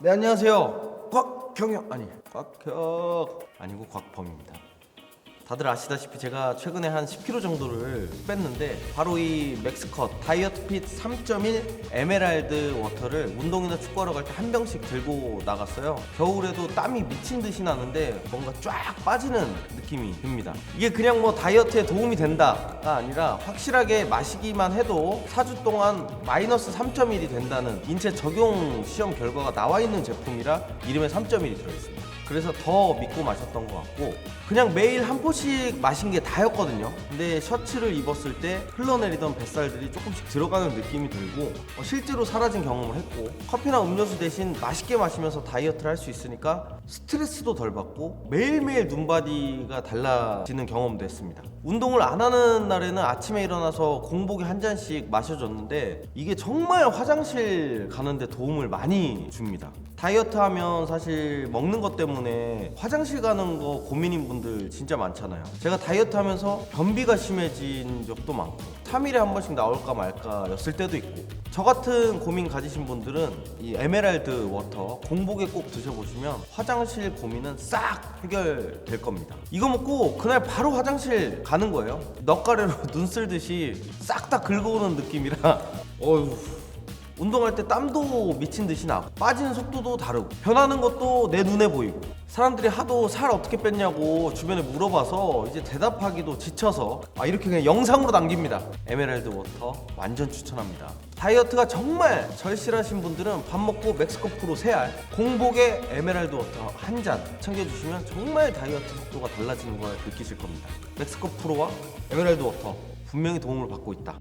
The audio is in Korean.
네 안녕하세요. 곽경영 아니 곽혁. 아니고 곽범입니다. 다들 아시다시피 제가 최근에 한 10kg 정도를 뺐는데 바로 이 맥스컷 다이어트 핏 3.1 에메랄드 워터를 운동이나 축구하러 갈 때 한 병씩 들고 나갔어요. 겨울에도 땀이 미친 듯이 나는데 뭔가 쫙 빠지는 느낌이 듭니다. 이게 그냥 뭐 다이어트에 도움이 된다 가 아니라 확실하게 마시기만 해도 4주 동안 마이너스 3.1이 된다는 인체 적용 시험 결과가 나와 있는 제품이라 이름에 3.1이 들어있습니다. 그래서 더 믿고 마셨던 것 같고 그냥 매일 한 포씩 마신 게 다였거든요. 근데 셔츠를 입었을 때 흘러내리던 뱃살들이 조금씩 들어가는 느낌이 들고 어, 실제로 사라진 경험을 했고 커피나 음료수 대신 맛있게 마시면서 다이어트를 할 수 있으니까 스트레스도 덜 받고 매일매일 눈바디가 달라지는 경험도 했습니다 운동을 안 하는 날에는 아침에 일어나서 공복에 한 잔씩 마셔줬는데 이게 정말 화장실 가는데 도움을 많이 줍니다 다이어트 하면 사실 먹는 것 때문에 화장실 가는 거 고민인 분들 진짜 많잖아요. 제가 다이어트 하면서 변비가 심해진 적도 많고 3일에 한 번씩 나올까 말까였을 때도 있고 저 같은 고민 가지신 분들은 이 에메랄드 워터 공복에 꼭 드셔보시면 화장실 고민은 싹 해결될 겁니다. 이거 먹고 그날 바로 화장실 가는 거예요. 넉가래로 눈 쓸듯이 싹 다 긁어오는 느낌이라 어휴 운동할 때 땀도 미친 듯이 나고 빠지는 속도도 다르고 변하는 것도 내 눈에 보이고 사람들이 하도 살 어떻게 뺐냐고 주변에 물어봐서 이제 대답하기도 지쳐서 아 이렇게 그냥 영상으로 남깁니다. 에메랄드 워터 완전 추천합니다. 다이어트가 정말 절실하신 분들은 밥 먹고 멕시코 프로 3알 공복에 에메랄드 워터 한 잔 챙겨주시면 정말 다이어트 속도가 달라지는 걸 느끼실 겁니다. 멕시코 프로와 에메랄드 워터 분명히 도움을 받고 있다